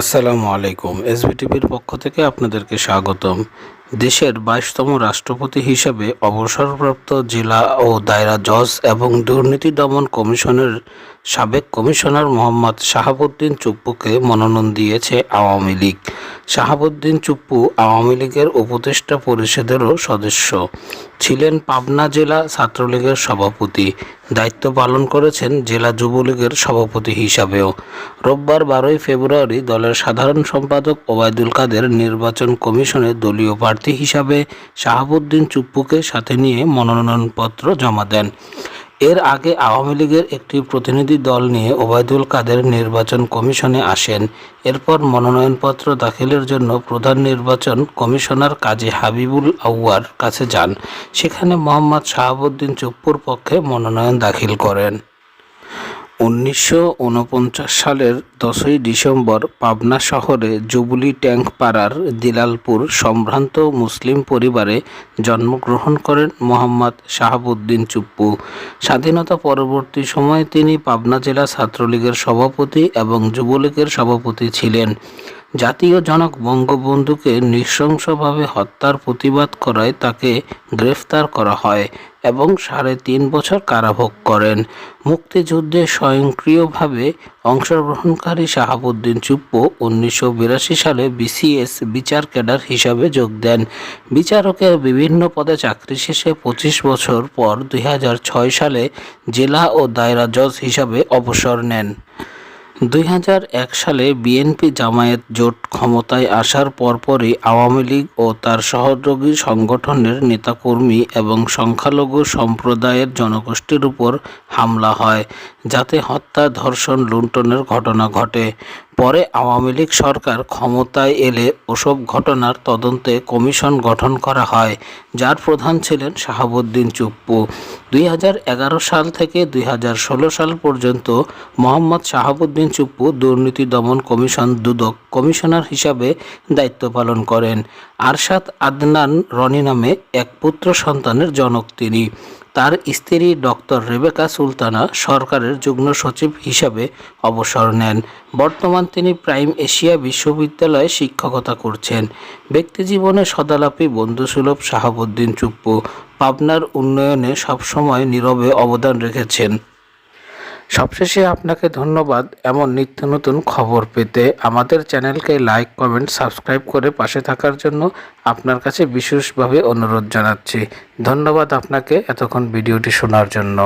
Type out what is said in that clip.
আসসালামু আলাইকুম। এসবিটিভির পক্ষ থেকে আপনাদেরকে স্বাগতম। দেশের বাইশতম রাষ্ট্রপতি হিসেবে অবসরপ্রাপ্ত জেলা ও দায়রা জজ এবং দুর্নীতি দমন কমিশনের সাবেক কমিশনার মোহাম্মদ শাহাবুদ্দিন চুপ্পুকে মনোনয়ন দিয়েছে আওয়ামী লীগ। শাহাবুদ্দিন চুপ্পু আওয়ামী লীগের উপদেষ্টা পরিষদেরও সদস্য। ছিলেন পাবনা জেলা ছাত্রলীগের সভাপতি। দায়িত্ব পালন করেছেন জেলা যুবলীগের সভাপতি হিসাবেও। রোববার বারোই ফেব্রুয়ারি দলের সাধারণ সম্পাদক ওবায়দুল কাদের নির্বাচন কমিশনে দলীয় প্রার্থী হিসাবে শাহাবুদ্দিন চুপ্পুকে সাথে নিয়ে মনোনয়নপত্র জমা দেন। এর আগে আওয়ামী লীগের একটি প্রতিনিধি দল নিয়ে ওবায়দুল কাদের নির্বাচন কমিশনে আসেন। এরপর মনোনয়নপত্র দাখিলের জন্য প্রধান নির্বাচন কমিশনার কাজী হাবিবুল আউয়ার কাছে যান। সেখানে মোহাম্মদ শাহাবুদ্দিন চুপ্পুর পক্ষে মনোনয়ন দাখিল করেন। উনিশশো উনপঞ্চাশ সালের দশই ডিসেম্বর পাবনা শহরে জুবলি ট্যাঙ্ক পাড়ার দিলালপুর সম্ভ্রান্ত মুসলিম পরিবারে জন্মগ্রহণ করেন মোহাম্মদ শাহাবুদ্দিন চুপ্পু। স্বাধীনতা পরবর্তী সময়ে তিনি পাবনা জেলা ছাত্রলীগের সভাপতি এবং যুবলীগের সভাপতি ছিলেন। জাতীয় জনক বঙ্গবন্ধুকে নৃশংসভাবে হত্যার প্রতিবাদ করায় তাকে গ্রেফতার করা হয় এবং সাড়ে তিন বছর কারাভোগ করেন। মুক্তিযুদ্ধে স্বয়ংক্রিয়ভাবে অংশগ্রহণকারী শাহাবুদ্দিন চুপ্পু উনিশশো সালে বিসিএস বিচার ক্যাডার হিসাবে যোগ দেন। বিচারকের বিভিন্ন পদে চাকরি শেষে পঁচিশ বছর পর দুই হাজার ছয় সালে জেলা ও দায়রা জজ হিসাবে অবসর নেন। দুই হাজার এক সালে বিএনপি জামায়াত জোট ক্ষমতায় আসার পরপরই আওয়ামী লীগ ও তার সহযোগী সংগঠনের নেতাকর্মী এবং সংখ্যালঘু সম্প্রদায়ের জনগোষ্ঠীর উপর হামলা হয়, যাতে হত্যা, ধর্ষণ, লুণ্ঠনের ঘটনা ঘটে। পরে আওয়ামী লীগ সরকার ক্ষমতায় এলে ওসব ঘটনার তদন্তে কমিশন গঠন করা হয়, যার প্রধান ছিলেন শাহাবুদ্দিন চুপ্পু। দুই হাজার এগারো সাল থেকে দুই হাজার ষোলো সাল পর্যন্ত মোহাম্মদ শাহাবুদ্দিন চুপ্পু দুর্নীতি দমন কমিশন দুদক কমিশনার হিসাবে দায়িত্ব পালন করেন। আরশাদ আদনান রনি নামে এক পুত্র সন্তানের জনক তিনি। তার স্ত্রী ডক্টর রেবেকা সুলতানা সরকারের যুগ্ম সচিব হিসাবে অবসর নেন। বর্তমান তিনি প্রাইম এশিয়া বিশ্ববিদ্যালয়ে শিক্ষকতা করছেন। ব্যক্তিজীবনে সদালাপী, বন্ধুসুলভ, শাহাবুদ্দিন চুপ্পু পাবনার উন্নয়নে সবসময় নীরবে অবদান রেখেছেন। সবশেষে আপনাকে ধন্যবাদ এমন নিত্য নতুন খবর পেতে আমাদের চ্যানেলকে লাইক, কমেন্ট, সাবস্ক্রাইব করে পাশে থাকার জন্য আপনার কাছে বিশেষভাবে অনুরোধ জানাচ্ছি। ধন্যবাদ আপনাকে এতক্ষণ ভিডিওটি শোনার জন্য।